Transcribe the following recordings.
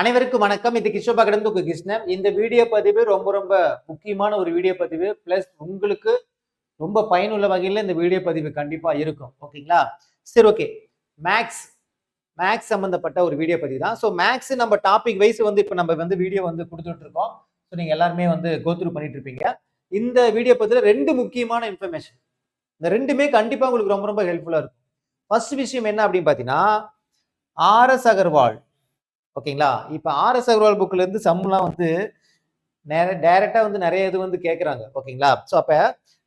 அனைவருக்கும் வணக்கம். இது கிஷோபா கடந்து கிருஷ்ணன். இந்த வீடியோ பதிவு ரொம்ப ரொம்ப முக்கியமான ஒரு வீடியோ பதிவு. பிளஸ் உங்களுக்கு ரொம்ப பயனுள்ள வகையில் இந்த வீடியோ பதிவு கண்டிப்பா இருக்கும். ஓகேங்களா? சரி ஓகே மேக்ஸ் மேக்ஸ் சம்பந்தப்பட்ட ஒரு வீடியோ பதிவு தான். ஸோ மேக்ஸ் நம்ம டாபிக் வைஸ் வந்து இப்போ நம்ம வந்து வீடியோ வந்து கொடுத்துட்டு இருக்கோம். ஸோ நீங்க எல்லாருமே வந்து கோத்ரூ பண்ணிட்டு இருப்பீங்க. இந்த வீடியோ பதிவில் ரெண்டு முக்கியமான இன்ஃபர்மேஷன் இந்த ரெண்டுமே கண்டிப்பா உங்களுக்கு ரொம்ப ரொம்ப ஹெல்ப்ஃபுல்லா இருக்கும். ஃபர்ஸ்ட் விஷயம் என்ன அப்படின்னு பார்த்தீங்கன்னா ஆர்எஸ் அகர்வால் ஓகேங்களா? இப்போ ஆர்எஸ் அகர்வால் புக்லேருந்து சம்லாம் வந்து நேர டேரெக்டாக வந்து நிறைய இது வந்து கேட்குறாங்க ஓகேங்களா? ஸோ அப்போ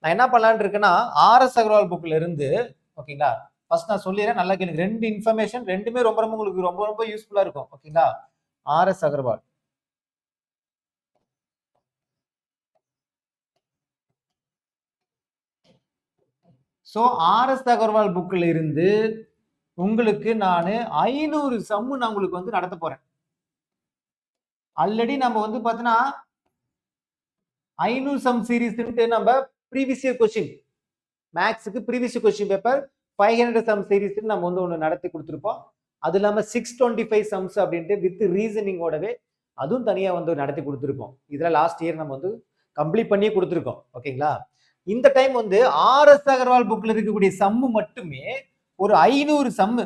நான் என்ன பண்ணலான்னு இருக்கேன்னா ஆர்எஸ் அகர்வால் புக்கில் இருந்து ஓகேங்களா? ஃபர்ஸ்ட் நான் சொல்லிடுறேன் நல்லா கேளுங்க. ரெண்டு இன்ஃபர்மேஷன் ரெண்டுமே ரொம்ப ரொம்ப உங்களுக்கு ரொம்ப ரொம்ப யூஸ்ஃபுல்லாக இருக்கும். ஓகேங்களா? RS Agarwal. So RS Agarwal புக்கில் இருந்து உங்களுக்கு நான் ஐநூறு சம்மு நான் உங்களுக்கு வந்து நடத்த போறேன். ஆல்ரெடி நம்ம வந்து பார்த்தோன்னா ஐநூறு சம் சீரீஸ்ன்ட்டு நம்ம previous year question மேக்ஸுக்கு previous question paper five hundred sum சீரீஸ்ன்னு நம்ம வந்து ஒன்று நடத்தி கொடுத்துருப்போம். அது இல்லாமல் சிக்ஸ் டுவெண்ட்டி ஃபைவ் சம்ஸ் அப்படின்ட்டு வித் ரீசனிங்கோடவே அதுவும் தனியாக வந்து நடத்தி கொடுத்துருப்போம். இதில் லாஸ்ட் இயர் நம்ம வந்து கம்ப்ளீட் பண்ணி கொடுத்துருக்கோம். ஓகேங்களா இந்த டைம் வந்து ஆர்எஸ் அகர்வால் புக்கில் இருக்கக்கூடிய சம்மு மட்டுமே ஒரு ஐநூறு சம்மு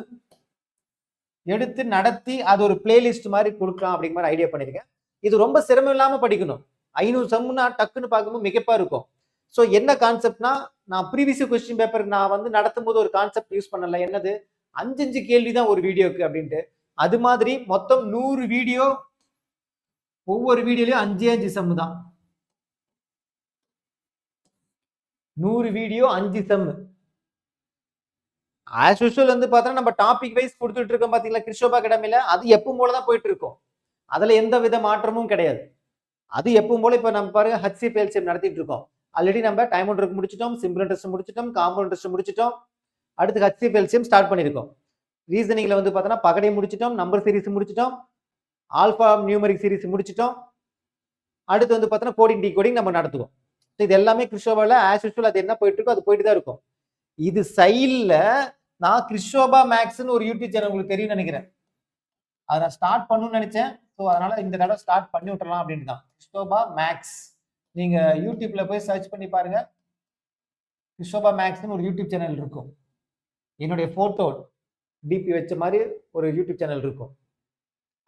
எடுத்து நடத்தி அது ஒரு பிளேலிஸ்ட் மாதிரி கொடுக்கலாம் அப்படிங்கிற மாதிரி ஐடியா பண்ணியிருக்கேன் இது ரொம்ப சிரமம் இல்லாமல் படிக்கணும். ஐநூறு சம்முனா டக்குன்னு பார்க்கும்போது மிகப்பா இருக்கும். ஸோ என்ன கான்செப்ட்னா நான் ப்ரீவியஸ் கொஸ்டின் பேப்பர் நான் வந்து நடத்தும் போது ஒரு கான்செப்ட் யூஸ் பண்ணல. என்னது? அஞ்சு அஞ்சு கேள்வி தான் ஒரு வீடியோக்கு அப்படின்ட்டு. அது மாதிரி மொத்தம் நூறு வீடியோ ஒவ்வொரு வீடியோலையும் அஞ்சே அஞ்சு சம்மு தான். நூறு வீடியோ அஞ்சு சம்மு ஆஸ் யூஷுவல் வந்து பார்த்தோன்னா நம்ம டாபிக் வைஸ் கொடுத்துட்டு இருக்கோம் பார்த்தீங்களா கிறிஸ்டோபா கடமையில் அது எப்பவும் போல தான் போயிட்டு இருக்கோம் அதில் எந்த வித மாற்றமும் கிடையாது. அது எப்பவும் போல இப்போ நம்ம பாருங்க ஹச்சி பேல்சியம் நடத்திட்டு இருக்கோம் ஆல்ரெடி நம்ம டைம் ஒன்றுக்கு முடிச்சிட்டோம் சிம்பிள் டெஸ்ட் முடிச்சிட்டோம் காம்பவுண்ட் டெஸ்ட் முடிச்சிட்டோம். அடுத்து ஹச்சி பேல்சியம் ஸ்டார்ட் பண்ணியிருக்கோம். ரீசனிங்கில் வந்து பார்த்தோன்னா பகடை முடிச்சிட்டோம் நம்பர் சீரிஸ் முடிச்சிட்டோம் ஆல்ஃபா நியூமரிக் சீரிஸ் முடிச்சிட்டோம். அடுத்து வந்து பார்த்தோன்னா கோடிங் டி கோடிங் நம்ம நடத்துவோம். இது எல்லாமே கிறிஸ்டோபால ஆஸ் யூஸ்வல் அது என்ன போயிட்டு இருக்கோ அது போயிட்டு தான் இருக்கும். இது சைடில் நான் கிறிஸ்டோபா மேக்ஸ்னு ஒரு யூடியூப் சேனல் உங்களுக்கு தெரியும் நினைக்கிறேன். அதை நான் ஸ்டார்ட் பண்ணணும்னு நினைச்சேன். ஸோ அதனால இந்த தடவை ஸ்டார்ட் பண்ணி விட்டுறலாம் அப்படின்னு தான் கிறிஸ்டோபா மேக்ஸ். நீங்க யூடியூப்ல போய் சர்ச் பண்ணி பாருங்க. கிறிஸ்டோபா மேக்ஸ்னு ஒரு யூடியூப் சேனல் இருக்கும். என்னுடைய போட்டோ டிபி வச்ச மாதிரி ஒரு யூடியூப் சேனல் இருக்கும்.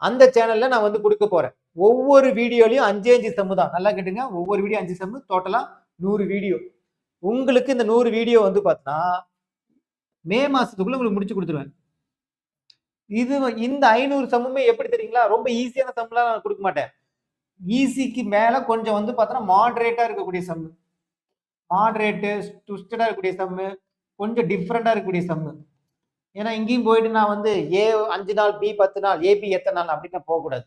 அந்த சேனல்ல நான் வந்து கொடுக்க போறேன். ஒவ்வொரு வீடியோலையும் அஞ்சு அஞ்சு செம்மு தான். நல்லா கேட்டுங்க. ஒவ்வொரு வீடியோ அஞ்சு செம்மு டோட்டலா நூறு வீடியோ. உங்களுக்கு இந்த நூறு வீடியோ வந்து பார்த்தீங்கன்னா மே மாசத்துக்குள்ள உங்களுக்கு முடிச்சு கொடுத்துருவேன். இது இந்த ஐநூறு சம்முமே எப்படி தெரியுங்களா? ரொம்ப ஈஸியான சம்லாம் நான் கொடுக்க மாட்டேன். ஈஸிக்கு மேல கொஞ்சம் வந்து பார்த்தோன்னா மாடரேட்டா இருக்கக்கூடிய சம்மு. மாடரேட்டு ட்விஸ்டடா இருக்கக்கூடிய சம்மு. கொஞ்சம் டிஃப்ரெண்டா இருக்கக்கூடிய சம்மு. ஏன்னா இங்கேயும் போயிட்டு நான் வந்து ஏ அஞ்சு நாள் பி பத்து நாள் ஏபி எத்தனை நாள் அப்படின்னு போகக்கூடாது.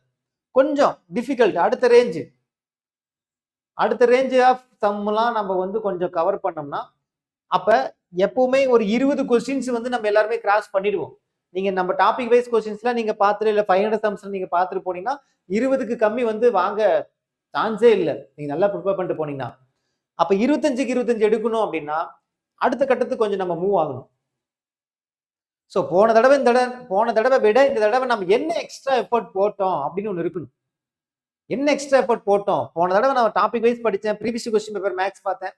கொஞ்சம் டிஃபிகல்ட் அடுத்த ரேஞ்சு அடுத்த ரேஞ்ச் ஆஃப் சம்லாம் நம்ம வந்து கொஞ்சம் கவர் பண்ணோம்னா அப்போ எப்பவுமே ஒரு இருபது கொஸ்டின்ஸ் வந்து நம்ம எல்லாருமே கிராஸ் பண்ணிடுவோம். நீங்க நம்ம டாபிக் வைஸ் கொஸ்டின்ஸ்லாம் நீங்க பார்த்துட்டு இல்லை ஃபைவ் ஹண்ட்ரட் சம்ஸ்ல நீங்க பார்த்துட்டு போனீங்கன்னா இருபதுக்கு கம்மி வந்து வாங்க சான்ஸே இல்லை. நீங்க நல்லா ப்ரிப்பேர் பண்ணிட்டு போனீங்கன்னா. அப்ப இருபத்தஞ்சுக்கு இருபத்தஞ்சு எடுக்கணும் அப்படின்னா அடுத்த கட்டத்துக்கு கொஞ்சம் நம்ம மூவ் ஆகணும். ஸோ போன தடவை இந்த தடவை போன தடவை விட இந்த தடவை நம்ம என்ன எக்ஸ்ட்ரா எஃபர்ட் போட்டோம் அப்படின்னு ஒன்று இருக்கணும். என்ன எக்ஸ்ட்ரா எஃபர்ட் போட்டோம்? போன தடவை நான் டாபிக் வைஸ் படித்தேன் ப்ரீவியஸ் கொஸ்டின் பேப்பர் மேக்ஸ் பார்த்தேன்.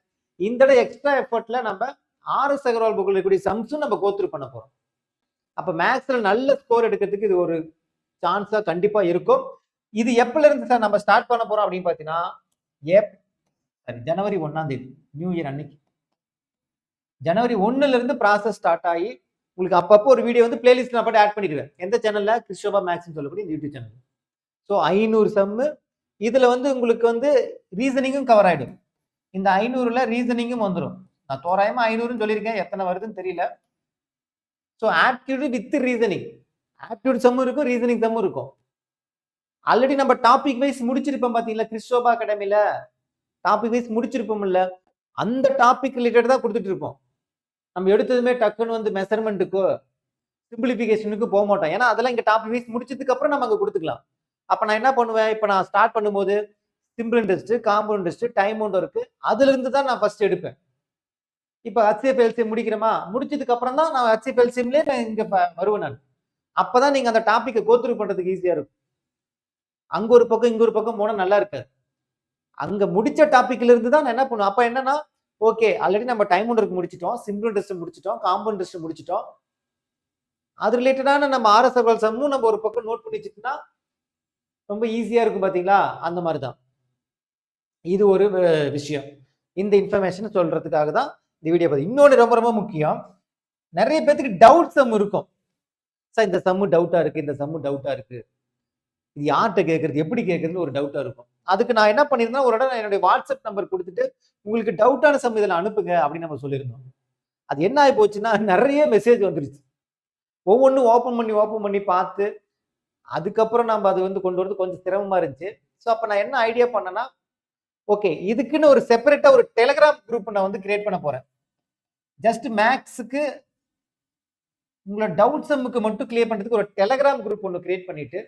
இந்த தடவை எக்ஸ்ட்ரா எஃபர்ட்ல நம்ம ஆர்எஸ் அகர்வால் புக்கில் இருக்கக்கூடிய சம்ஸும் நம்ம கோத்ரூ பண்ண போறோம். அப்ப மேக்ஸ்ல நல்ல ஸ்கோர் எடுக்கிறதுக்கு இது ஒரு சான்ஸா கண்டிப்பா இருக்கும். இது எப்பல இருந்து சார் நம்ம ஸ்டார்ட் பண்ண போறோம் அப்படின்னு பாத்தீங்கன்னா ஏப் ஜனவரி ஒன்னாம் தேதி நியூ இயர் அன்னைக்கு. ஜனவரி ஒண்ணுல இருந்து ப்ராசஸ் ஸ்டார்ட் ஆகி உங்களுக்கு அப்பப்போ ஒரு வீடியோ வந்து பிளேலிஸ்ட் நான் போட்டு ஆட் பண்ணிடுவேன். எந்த சேனல்ல கிறிஸ்டோபா மேக்ஸ்னு சொல்லக்கூடிய இந்த யூடியூப் சேனல் ஸோ ஐநூறு சம்மு இதுல வந்து உங்களுக்கு வந்து ரீசனிங்கும் கவர் ஆயிடும். இந்த ஐநூறுல ரீசனிங்கும் வந்துடும் நான் தோராயமா ஐநூறுன்னு சொல்லியிருக்கேன். எத்தனை வருதுன்னு தெரியல. So aptitude with reasoning aptitude சம்மும் இருக்கும் ரீசனிங் சம்மும் இருக்கும். ஆல்ரெடி நம்ம டாபிக் வைஸ் முடிச்சிருப்போம் பார்த்தீங்களா கிறிஸ்டோபா அகாடமியில் டாபிக் வைஸ் முடிச்சிருப்போம் அந்த டாபிக் ரிலேட்டட் தான் கொடுத்துட்டு இருப்போம். நம்ம எடுத்ததுமே டக்குன்னு வந்து மெஷர்மெண்ட்டுக்கோ சிம்பிளிஃபிகேஷனுக்கு போக மாட்டோம். ஏன்னா அதெல்லாம் இங்கே டாபிக் வைஸ் முடிச்சதுக்கு அப்புறம் நம்ம அங்கே கொடுத்துக்கலாம். அப்போ நான் என்ன பண்ணுவேன்? இப்போ நான் ஸ்டார்ட் பண்ணும்போது simple interest compound interest time ஒன்று இருக்கு. அதுலேருந்து தான் நான் ஃபர்ஸ்ட் எடுப்பேன். இப்போ ஹச்சிஎஃப்எல் சிம் முடிக்கிறோமா? முடிச்சதுக்கு அப்புறம் தான் நான் ஹச்சிஎஃப்எல் சிம்லேயே நான் இங்கே ப- வருவேன் நான். அப்பதான் நீங்க அந்த டாப்பிக்கை கோத்ரூ பண்றதுக்கு ஈஸியா இருக்கும். அங்க ஒரு பக்கம் இங்க ஒரு பக்கம் போனா நல்லா இருக்காது. அங்க முடிச்ச டாபிக்ல இருந்து தான் நான் என்ன பண்ணுவேன்? அப்ப என்னன்னா ஓகே ஆல்ரெடி நம்ம டைம் ஒன்று முடிச்சிட்டோம். சிம்பிள் டெஸ்ட் முடிச்சிட்டோம். காம்பவுண்ட் டெஸ்ட் முடிச்சிட்டோம். அது ரிலேட்டடான நம்ம ஆர்எஸ்எஃப்எல் சம்மும் நம்ம ஒரு பக்கம் நோட் பண்ணி வச்சுட்டோம்னா ரொம்ப ஈஸியா இருக்கும் பாத்தீங்களா? அந்த மாதிரி தான். இது ஒரு விஷயம். இந்த இன்ஃபர்மேஷன் சொல்றதுக்காக தான் இந்த வீடியோ பார்த்து. இன்னொன்று ரொம்ப ரொம்ப முக்கியம். நிறைய பேத்துக்கு டவுட் சம் இருக்கும். சார் இந்த சம்மு டவுட்டாக இருக்குது இந்த சம்மு டவுட்டாக இருக்குது இது யார்கிட்ட கேட்குறது எப்படி கேட்குறதுன்னு ஒரு டவுட்டாக இருக்கும். அதுக்கு நான் என்ன பண்ணியிருந்தேன் ஒரு இடம் என்னுடைய வாட்ஸ்அப் நம்பர் கொடுத்துட்டு உங்களுக்கு டவுட்டான சம் இதில் அனுப்புங்க அப்படின்னு நம்ம சொல்லியிருந்தோம். அது என்ன ஆகி போச்சுன்னா நிறைய மெசேஜ் வந்துருச்சு. ஒவ்வொன்றும் ஓப்பன் பண்ணி ஓப்பன் பண்ணி பார்த்து அதுக்கப்புறம் நம்ம அது வந்து கொண்டு வரது கொஞ்சம் சிரமமாக இருந்துச்சு. ஸோ அப்போ நான் என்ன ஐடியா பண்ணேன்னா ஓகே இதுக்குன்னு ஒரு செப்பரேட்டா ஒரு டெலிகிராம் குரூப் நான் வந்து கிரியேட் பண்ண போறேன். ஜஸ்ட் மேக்ஸுக்கு உங்களோட டவுட் சம்முக்கு மட்டும் கிளியர் பண்றதுக்கு ஒரு டெலிகிராம் குரூப் ஒன்று கிரியேட் பண்ணிட்டு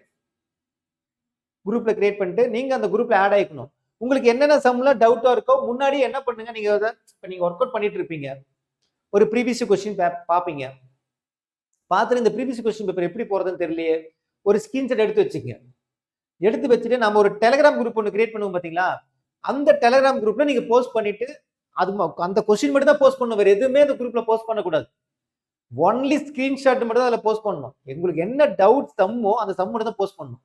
குரூப்ல கிரியேட் பண்ணிட்டு நீங்க அந்த குரூப்ல ஆட் ஆயிக்கணும். உங்களுக்கு என்னென்ன சம்லாம் டவுட்டா இருக்கோ முன்னாடி என்ன பண்ணுங்க நீங்க இப்போ நீங்க ஒர்க் அவுட் பண்ணிட்டு இருப்பீங்க. ஒரு ப்ரீவியஸ் கொஸ்டின் பார்ப்பீங்க பார்த்துட்டு இந்த ப்ரீவியஸ் கொஸ்டின் பேப்பர் எப்படி போறதுன்னு தெரியலையே. ஒரு ஸ்கிரீன்ஷாட் எடுத்து வச்சுங்க எடுத்து வச்சுட்டு நம்ம ஒரு டெலிகிராம் குரூப் ஒன்று கிரியேட் பண்ணுவோம் பார்த்தீங்களா அந்த டெலகிராம் குரூப்ல நீங்க போஸ்ட் பண்ணிட்டு அது அந்த கொஸ்டின் மட்டும் தான் போஸ்ட் பண்ணணும் வேற எதுவுமே அந்த குரூப்ல போஸ்ட் பண்ணக்கூடாது. ஒன்லி ஸ்கிரீன்ஷாட் மட்டும் தான் அதில் போஸ்ட் பண்ணணும். எங்களுக்கு என்ன டவுட் சம்மோ அந்த சம் மட்டும் தான் போஸ்ட் பண்ணணும்.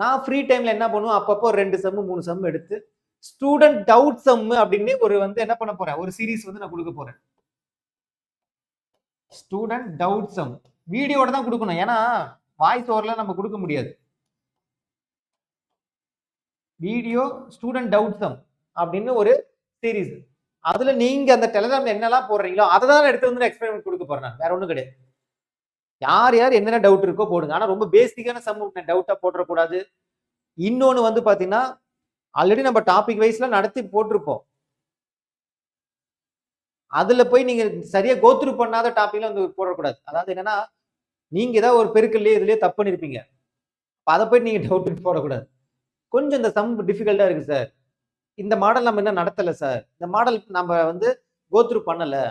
நான் ஃப்ரீ டைம்ல என்ன பண்ணுவேன்? அப்பப்போ ஒரு ரெண்டு சம்மு மூணு செம்மு எடுத்து ஸ்டூடெண்ட் டவுட் சம்மு அப்படின்னு ஒரு வந்து என்ன பண்ண போறேன்? ஒரு சீரிஸ் வந்து நான் கொடுக்க போறேன். ஸ்டூடெண்ட் டவுட் சம் வீடியோட தான் கொடுக்கணும். ஏன்னா வாய்ஸ் ஓவரில் நம்ம கொடுக்க முடியாது. வீடியோ ஸ்டூடெண்ட் டவுட் சம் அப்படின்னு ஒரு சீரீஸ் அதுல நீங்க அந்த டெலகிராம்ல என்னெல்லாம் போடுறீங்களோ அதை தான் எடுத்து வந்து எக்ஸ்பெரிமெண்ட் கொடுக்க போறேன் நான். வேற ஒண்ணும் கிடையாது. யார் யார் என்னென்ன டவுட் இருக்கோ போடுங்க. ஆனா ரொம்ப பேசிக்கான சம் டவுட்டா போட்டுறக்கூடாது. இன்னொன்னு வந்து பாத்தீங்கன்னா ஆல்ரெடி நம்ம டாபிக் வைஸ்ல நடத்தி போட்டிருப்போம். அதுல போய் நீங்க சரியா கோத்ரூ பண்ணாத டாபிக்ல வந்து போடக்கூடாது. அதாவது என்னன்னா நீங்க ஏதாவது ஒரு பெருக்கல்லையே இதுலயே தப்பு பண்ணிருப்பீங்க. அதை போய் நீங்க டவுட் போடக்கூடாது. கொஞ்சம் இந்த சம் டிஃபிகல்ட்டாக இருக்கு சார் இந்த மாடல் நம்ம இன்னும் நடத்தலை சார் இந்த மாடல் நம்ம வந்து கோத்ரூ பண்ணலை.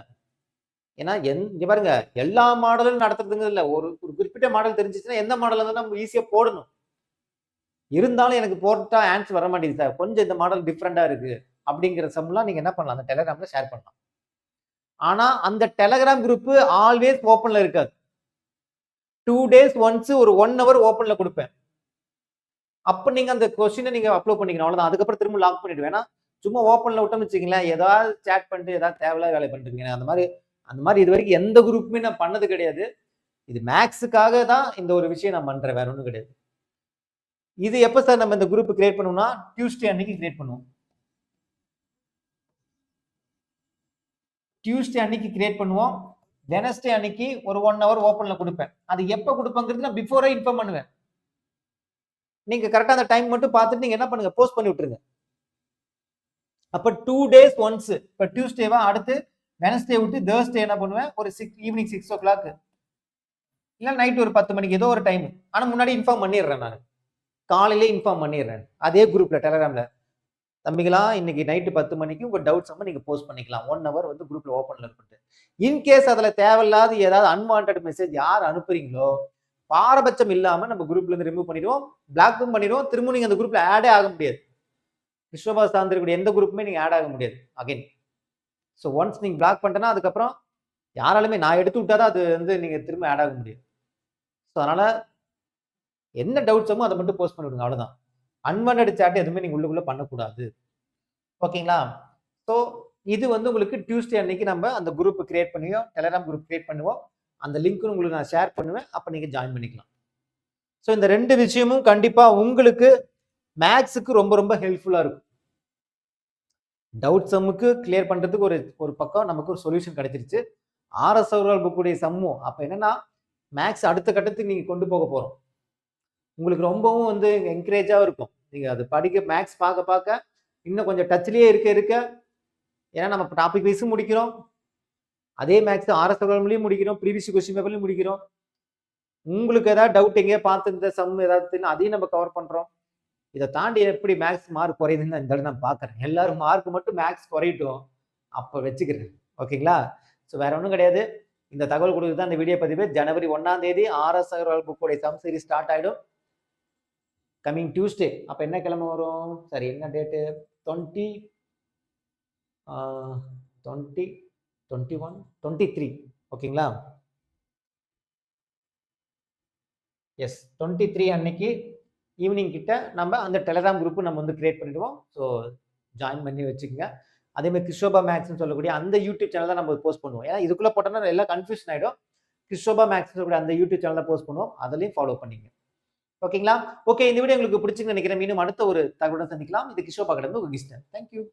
ஏன்னா எந் பாருங்க எல்லா மாடலும் நடத்துறதுங்க இல்லை. ஒரு ஒரு குறிப்பிட்ட மாடல் தெரிஞ்சிச்சுன்னா எந்த மாடல் தான் நம்ம ஈஸியாக போடணும். இருந்தாலும் எனக்கு போட்டால் ஆன்சர் வர மாட்டேங்குது சார் கொஞ்சம் இந்த மாடல் டிஃப்ரெண்ட்டாக இருக்குது அப்படிங்கிற சம்லாம் நீங்கள் என்ன பண்ணலாம்? அந்த டெலகிராமில் ஷேர் பண்ணலாம். ஆனால் அந்த டெலகிராம் குரூப்பு ஆல்வேஸ் ஓப்பனில் இருக்காது. டூ டேஸ் ஒன்ஸ் ஒரு ஒன் ஹவர் ஓப்பனில் கொடுப்பேன். அப்ப நீங்க அந்த கொஸ்டினை நீங்க அப்லோட் பண்ணிக்கணும். அவ்வளவுதான். அதுக்கப்புறம் திரும்ப லாக் பண்ணிடுவேன். ஏன்னா சும்மா ஓப்பன்ல விட்டோம்னு வச்சுங்களேன் ஏதாவது சேட் பண்ணிட்டு ஏதாவது தேவையில்லாத வேலை பண்ணிருக்கீங்க அந்த மாதிரி அந்த மாதிரி இது வரைக்கும் எந்த குரூப்புமே நான் பண்ணது கிடையாது. இது மேக்ஸுக்காக தான் இந்த ஒரு விஷயம் நான் பண்றேன். வேற ஒன்றும் கிடையாது. இது எப்போ சார் நம்ம இந்த குரூப் கிரியேட் பண்ணுவோம்னா டியூஸ்டே அன்னைக்கு கிரியேட் பண்ணுவோம். டியூஸ்டே அன்னைக்கு கிரியேட் பண்ணுவோம். வெனஸ்டே அன்னைக்கு ஒரு ஒன் ஹவர் ஓப்பனில் கொடுப்பேன். அது எப்போ கொடுப்பேங்கிறது நான் பிஃபோரே இன்ஃபார்ம் பண்ணுவேன். நீங்க கரெக்டா அந்த டைம் மட்டும் பார்த்துட்டு நீங்க என்ன பண்ணுங்க? போஸ்ட் பண்ணி விட்டுருங்க. அப்ப டூ டேஸ் ஒன்ஸ் இப்ப டியூஸ்டேவா அடுத்து வெனஸ்டே விட்டு தேர்ஸ்டே என்ன பண்ணுவேன்? ஒரு six evening six o'clock இல்ல நைட் ஒரு பத்து மணிக்கு ஏதோ ஒரு டைம் ஆனா முன்னாடி இன்ஃபார்ம் பண்ணிடுறேன் நான். காலையிலே இன்ஃபார்ம் பண்ணிடுறேன். அதே குரூப்ல டெலகிராம்ல தம்பிகளா இன்னைக்கு நைட்டு பத்து மணிக்கு உங்க டவுட்ஸ் நம்ம நீங்க போஸ்ட் பண்ணிக்கலாம். ஒன் ஹவர் வந்து குரூப்ல ஓப்பன்ல இருக்கட்டும் இன்கேஸ் அதுல தேவையில்லாத ஏதாவது அன்வான்ட் மெசேஜ் யார் அனுப்புறீங்களோ பாரபட்சம் இல்லாம நம்ம குரூப்ல இருந்து ரிமூவ் பண்ணிடுவோம். பிளாக்கும் பண்ணிடுவோம். திரும்ப நீங்க அந்த குரூப்ல ஆடே ஆக முடியாது. விஸ்வபாஸ் சார்ந்திருக்கக்கூடிய எந்த குரூப்புமே நீங்க ஆட் ஆக முடியாது. அகைன் ஸோ ஒன்ஸ் நீங்க பிளாக் பண்ணிட்டேன்னா அதுக்கப்புறம் யாராலுமே நான் எடுத்து விட்டாதான் அது வந்து நீங்க திரும்ப ஆட் ஆக முடியும். ஸோ அதனால என்ன டவுட்ஸமோ அதை மட்டும் போஸ்ட் பண்ணிவிடுங்க. அவ்வளோதான் அன்வான்ட் சேட் எதுவுமே நீங்க உள்ளுக்குள்ள பண்ணக்கூடாது. ஓகேங்களா ஸோ இது வந்து உங்களுக்கு டியூஸ்டே அன்னைக்கு நம்ம அந்த குரூப் கிரியேட் பண்ணுவோம் டெலிகிராம் குரூப் கிரியேட் பண்ணுவோம். அந்த லிங்க்கும் உங்களுக்கு நான் ஷேர் பண்ணுவேன். அப்போ நீங்கள் ஜாயின் பண்ணிக்கலாம். ஸோ இந்த ரெண்டு விஷயமும் கண்டிப்பாக உங்களுக்கு மேக்ஸுக்கு ரொம்ப ரொம்ப ஹெல்ப்ஃபுல்லாக இருக்கும். டவுட் சம்முக்கு கிளியர் பண்ணுறதுக்கு ஒரு ஒரு பக்கம் நமக்கு ஒரு சொல்யூஷன் கிடைச்சிருச்சு. ஆர்எஸ் அவர்கள் புக்குடைய சம்மும் அப்போ என்னன்னா மேக்ஸ் அடுத்த கட்டத்துக்கு நீங்கள் கொண்டு போக போகிறோம் உங்களுக்கு ரொம்பவும் வந்து என்கரேஜாக இருக்கும். நீங்கள் அது படிக்க மேக்ஸ் பார்க்க பார்க்க இன்னும் கொஞ்சம் டச்லேயே இருக்க இருக்க. ஏன்னா நம்ம டாபிக் வைஸும் முடிக்கிறோம். அதே மேக்ஸ் ஆர்எஸ் ப்ரோக்ராம்லையும் முடிக்கிறோம் ப்ரீவியஸ் கொஸ்டின் பேப்பர்லையும் முடிக்கிறோம். உங்களுக்கு ஏதாவது டவுட் எங்கேயே பார்த்து இந்த சம் ஏதாவது அதையும் நம்ம கவர் பண்ணுறோம் இதை தாண்டி எப்படி மேக்ஸ் மார்க் குறையுதுன்னு இந்த தடவை நான் பார்க்குறேன். எல்லாரும் மார்க் மட்டும் மேக்ஸ் குறையட்டும் அப்போ வச்சுக்கிறேன். ஓகேங்களா? ஸோ வேற ஒன்றும் கிடையாது. இந்த தகவல் கொடுத்து தான் இந்த வீடியோ பதிவு. ஜனவரி ஒன்றாம் தேதி RS Agarwal புக்கோடைய some series start ஆகிடும் கம்மிங் டியூஸ்டே அப்போ என்ன கிழமை வரும்? சரி என்ன date twenty twenty twenty one twenty three ஓகேங்களா எஸ் டுவெண்ட்டி த்ரீ அன்னைக்கு ஈவினிங் கிட்ட நம்ம அந்த டெலகிராம் குரூப்பு நம்ம வந்து கிரியேட் பண்ணிடுவோம். ஸோ ஜாயின் பண்ணி வச்சுக்கோங்க. அதே மாதிரி கிறிஸ்டோபா மேக்ஸ்னு சொல்லக்கூடிய அந்த யூடியூப் சேனல் தான் நம்ம போஸ்ட் பண்ணுவோம். ஏன்னா இதுக்குள்ளே போட்டோம்னா எல்லாம் கன்ஃபியூஷன் ஆகிடும் கிறிஸ்டோபா மேக்ஸ் சொல்லக்கூடிய அந்த யூடியூப் சேனல் தான் போஸ்ட் பண்ணுவோம். அதுலேயும் ஃபாலோ பண்ணிங்க ஓகேங்களா ஓகே இந்த வீடியோ உங்களுக்கு பிடிச்சிங்கன்னு நினைக்கிறேன். மீண்டும் அடுத்த ஒரு தகவலுடன் சந்திக்கலாம். இது கிஷோபா கடந்து உங்கள் கிஸ்டன் தேங்க்யூ